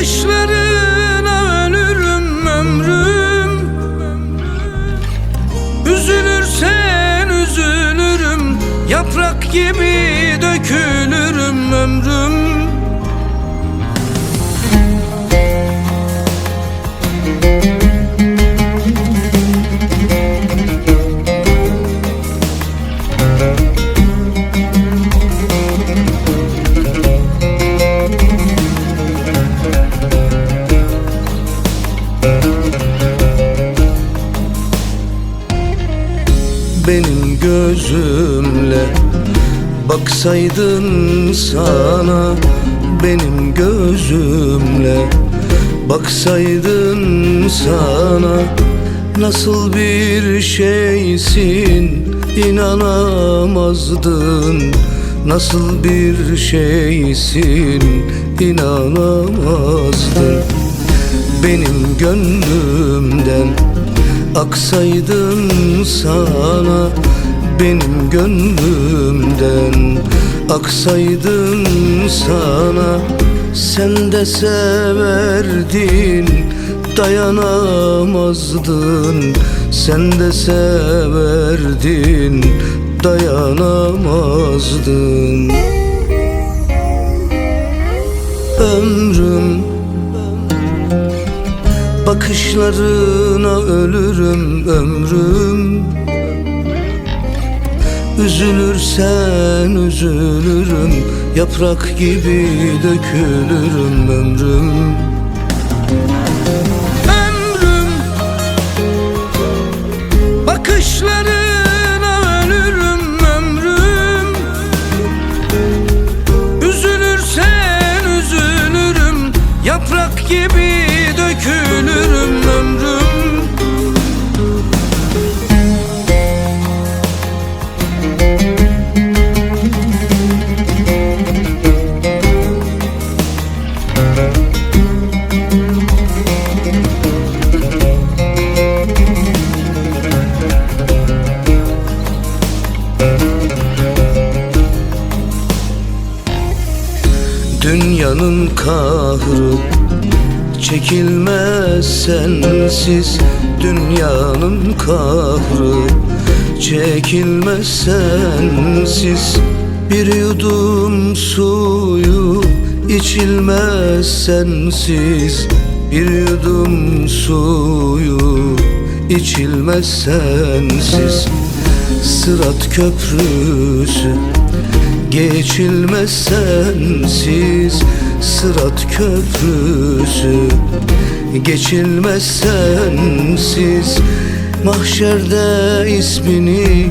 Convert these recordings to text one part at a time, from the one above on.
Bakışlarına ölürüm ömrüm. Üzülürsen üzülürüm. Yaprak gibi Benim gözümle Baksaydın sana Benim gözümle Baksaydın sana. Nasıl bir şeysin inanamazdın. Nasıl bir şeysin inanamazdın. Benim gönlümden Aksaydın sana benim gönlümden. Aksaydın sana sen de severdin Dayanamazdın. Sen de severdin Dayanamazdın. Ömrüm Bakışlarına ölürüm ömrüm. Üzülürsen üzülürüm Yaprak gibi dökülürüm ömrüm Dünyanın kahrı çekilmez sensiz Dünyanın kahrı çekilmez sensiz Bir yudum suyu. İçilmez sensiz Bir yudum suyu. İçilmez sensiz Sırat köprüsü Geçilmez sensiz Sırat köprüsü. Geçilmez sensiz Mahşerde ismini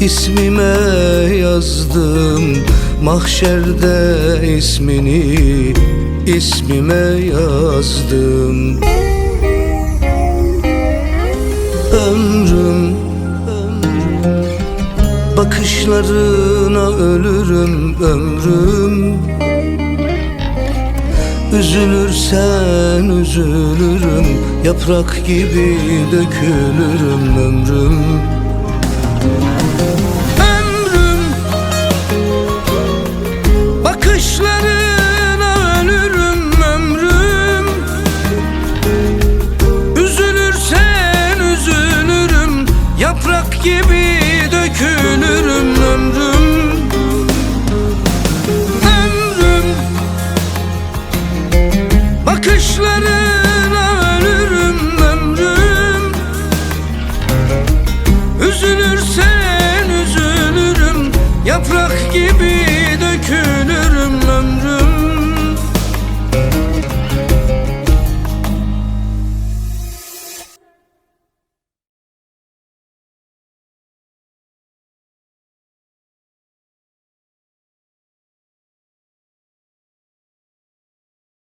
ismime yazdım. Mahşerde ismini ismime yazdım. Ömrüm bakışlarına ölürüm ömrüm. Üzülürsen üzülürüm Yaprak gibi dökülürüm ömrüm. Ömrüm Bakışlarına ölürüm ömrüm. Üzülürsen üzülürüm Yaprak gibi